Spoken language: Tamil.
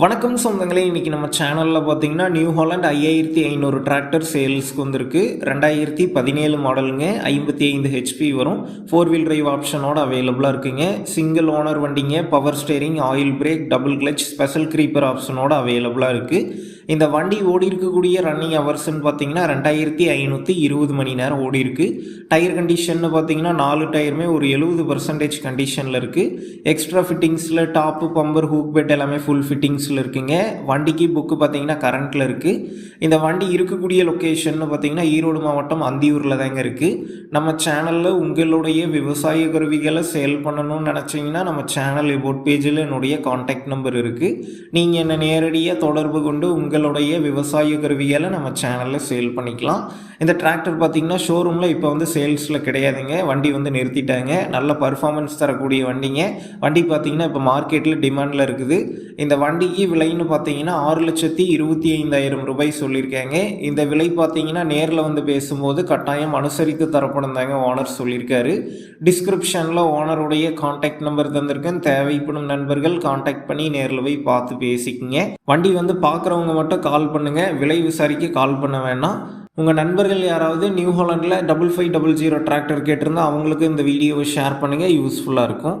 வணக்கம் சொந்தங்களே இன்றைக்கி நம்ம சேனலில் பார்த்தீங்கன்னா நியூ ஹாலண்ட் ஐயாயிரத்தி ஐநூறு டிராக்டர் சேல்ஸ்க்கு வந்திருக்கு. ரெண்டாயிரத்தி பதினேழு மாடலுங்க ஐம்பத்தி ஐந்து ஹெச்பி வரும். ஃபோர் வீல் டிரைவ் ஆப்ஷனோட அவைலபிளாக இருக்குங்க. சிங்கிள் ஓனர் வண்டிங்க power steering oil brake double clutch special creeper ஆப்ஷனோட அவைலபிளாக இருக்குது இந்த வண்டி ஓடி இருக்கக்கூடிய ரன்னிங் ஹவர்ஸ்ன்னு பார்த்தீங்கன்னா ரெண்டாயிரத்தி ஐநூற்றி இருபது மணி நேரம் ஓடி இருக்கு டயர் கண்டிஷன் பார்த்தீங்கன்னா நாலு டயருமே ஒரு எழுபது பர்சன்டேஜ் கண்டிஷனில் இருக்குது எக்ஸ்ட்ரா ஃபிட்டிங்ஸில் டாப்பு பம்பர் ஹூக் பெட் எல்லாமே ஃபுல் ஃபிட்டிங்ஸில் இருக்குங்க. வண்டிக்கு புக்கு பார்த்தீங்கன்னா கரண்ட்டில் இருக்குது இந்த வண்டி இருக்கக்கூடிய லொக்கேஷன் பார்த்தீங்கன்னா ஈரோடு மாவட்டம் அந்தியூரில் தாங்க இருக்குது நம்ம சேனலில் உங்களுடைய விவசாய கருவிகளை சேல் பண்ணணும்னு நினச்சிங்கன்னா நம்ம சேனல் எபோட் பேஜில் என்னுடைய காண்டாக்ட் நம்பர் இருக்குது நீங்கள் என்னை நேரடியாக தொடர்பு கொண்டு உங்கள் உங்களுடைய விவசாய கருவிகளை நம்ம சேனலில் சேல் பண்ணிக்கலாம். இந்த டிராக்டர் பார்த்தீங்கன்னா ஷோரூமில் இப்போ வந்து சேல்ஸில் கிடையாதுங்க. வண்டி வந்து நிறுத்திட்டாங்க. நல்ல பர்ஃபார்மன்ஸ் தரக்கூடிய வண்டிங்க. வண்டி பார்த்தீங்கன்னா இப்போ மார்க்கெட்டில் டிமாண்டில் இருக்குது. இந்த வண்டிக்கு விலைன்னு பார்த்தீங்கன்னா ஆறு லட்சத்தி இருபத்தி ஐந்தாயிரம் ரூபாய் சொல்லியிருக்காங்க. இந்த விலை பார்த்தீங்கன்னா நேரில் வந்து பேசும்போது கட்டாயம் அனுசரித்து தரப்படும் தாங்க ஓனர் சொல்லியிருக்காரு. டிஸ்கிரிப்ஷனில் ஓனருடைய கான்டாக்ட் நம்பர் தந்திருக்கேன். தேவைப்படும் நண்பர்கள் காண்டாக்ட் பண்ணி நேரில் போய் பார்த்து பேசிக்கங்க. வண்டி வந்து பார்க்குறவங்க மட்டும் கால் பண்ணுங்கள் விலை விசாரிக்க கால் பண்ண வேண்டாம் உங்கள் நண்பர்கள் யாராவது new ஹாலண்டில் double five double zero tractor கேட்டிருந்தா அவங்களுக்கு இந்த வீடியோவை ஷேர் பண்ணுங்கள் யூஸ்ஃபுல்லாக இருக்கும்.